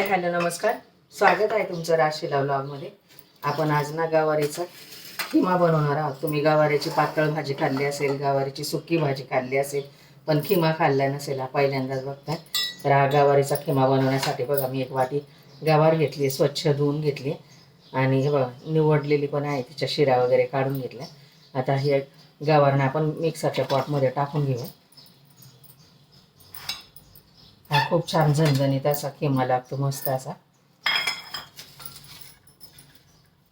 Hello नमस्कार? स्वागत आहे तुमचं राशीला ब्लॉगमध्ये आपण आज ना गवारीचा खिमा बनवणार आहोत. तुम्ही गावारीची पातळ भाजी खाल्ली असेल गवारीची सुकी भाजी खाल्ली असेल पण खिमा खाल्ला नसेल हा पहिल्यांदाच बघताय. तर हा गावारीचा खिमा बनवण्यासाठी बघा मी एक वाटी गावार घेतली स्वच्छ धुवून घेतली. आणि हे बघा निवडलेली पण आहे तिच्या शिरा वगैरे काढून घेतल्या. आता हे गावारनं आपण मिक्सरच्या पॉटमध्ये टाकून घेऊ हा खूप छान झणझणीत असा किमा लागतो मस्त असा.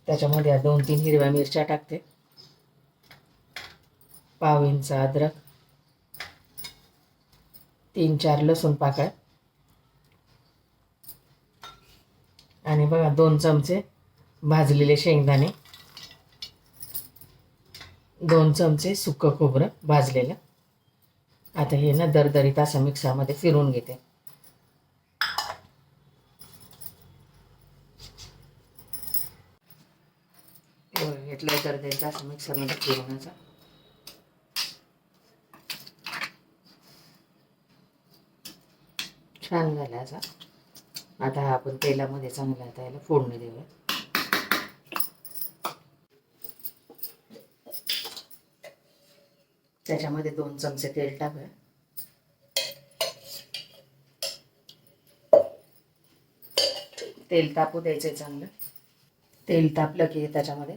त्याच्यामध्ये दोन तीन हिरव्या मिरच्या टाकते. पाव इंच अद्रक. तीन चार लसूण पाकळ्या. आणि बघा दोन चमचे भाजलेले शेंगदाणे. दोन चमचे सुकं खोबरं भाजलेलं. आता हे ना दरदरीत असं मिक्सरमध्ये फिरून घेते. घेतलं तर त्यांचा असं मिक्सरमध्ये फिरवण्याचा. छान झाला असा. आता हा आपण तेलामध्ये चांगला आता याला फोडणी देऊया. त्याच्यामध्ये दोन चमचे तेल टाकूया. तेल तापू द्यायचं चांगलं. तेल तापलं की त्याच्यामध्ये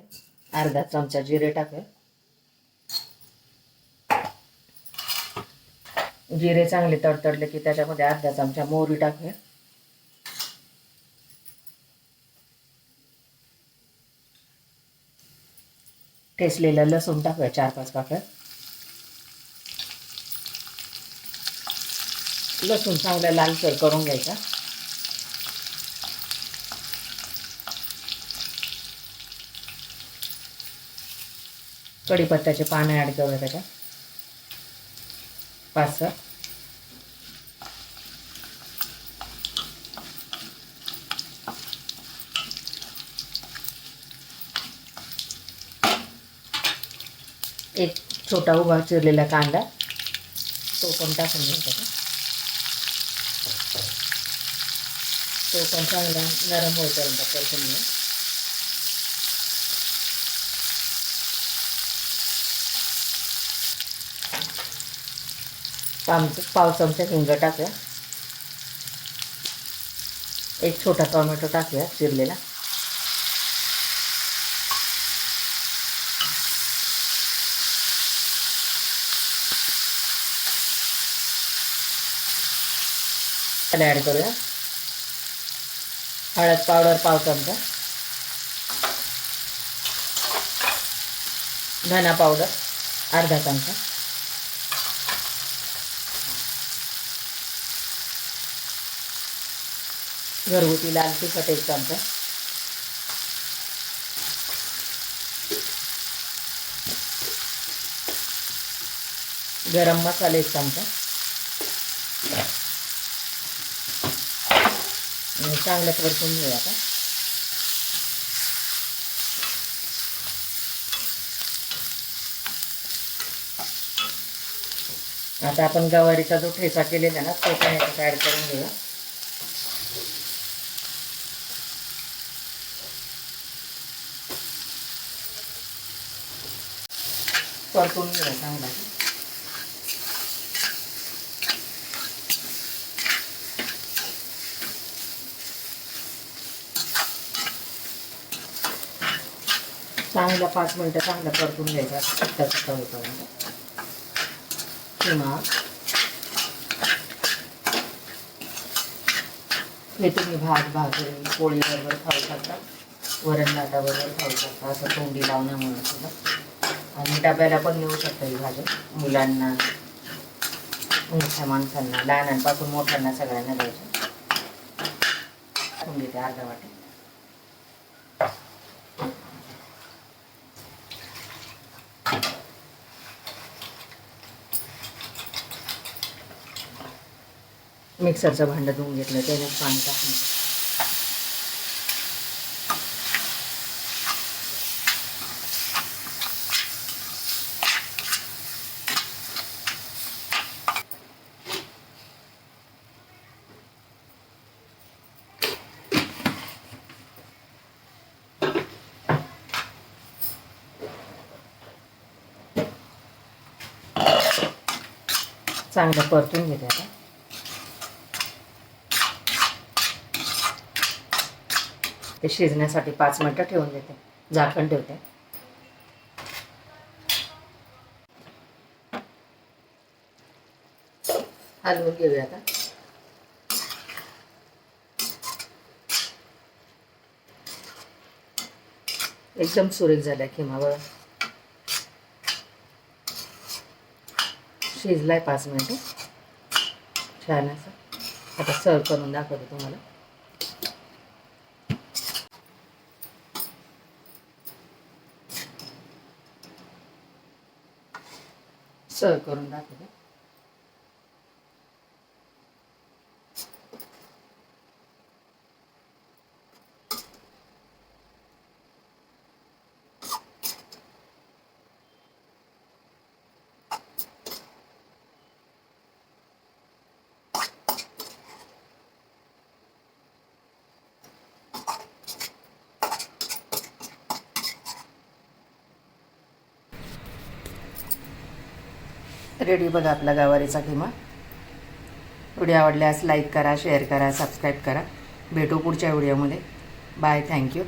अर्धा चमचा जिरे टाकूया. जिरे चांगले तडतडले की त्याच्यामध्ये अर्धा चमचा मोहरी टाकूया. ठेचलेलं लसूण टाकूया चार पाच पाकळ्या लसूण चांगला लालसर करून घ्यायचा. कढीपत्त्याचे पानं ॲड करूया त्याच्यात. पाच सहा. एक छोटा उभा चिरलेला कांदा तो पण टाकून घेऊ त्याचा तो पण चांगला नरम होईपर्यंत परतून घेऊ. आमचं पाव चमचा हिंग टाकूया. एक छोटा टोमॅटो टाकूया चिरलेला ॲड करूया. हळद पावडर पाव चमचा धना पावडर अर्धा चमचा. घरगुती लाल तिखट एक चमचा. गरम मसाला एक चमचा. आणि वरतून परतून घेऊ आता. आता आपण गवारीचा जो ठेचा केलेला ना तो पण याच्यात ॲड करून घेऊया. परतून घ्यायचा चांगला. चांगला पाच मिनटं चांगला परतून घ्यायचा सुट्टा सुट्टा होईपर्यंत किंवा हे तुम्ही भात भाकरी पोळी बरोबर खाऊ शकता वरण बरोबर खाऊ शकता असं तोंडी लावण्यामुळे सुद्धा. डब्याला पण नेऊ शकतो ही भाजी मुलांना मोठ्या माणसांना लहानांपासून मोठ्यांना सगळ्यांना द्यायचं. टाकून देते अर्धा वाटे. मिक्सरचं भांडं धुवून घेतलं त्याने पाणी टाकून. चांगलं परतून घेते आता. ते शिजण्यासाठी पाच मिनटं ठेवून देते. झाकण ठेवते. हलवून घेऊया आता. एकदम सुरेख झालाय किंवा शिजला शिजलाय पाच मिनटं. छान असं आता सर्व करून दाखवते तुम्हाला. सर्व करून दाखवते. रेडी बघा आपला गवारीचा किमा व्हिडिओ आवडल्यास लाईक करा शेअर करा सबस्क्राईब करा. भेटू पुढच्या व्हिडिओमध्ये. Bye thank you.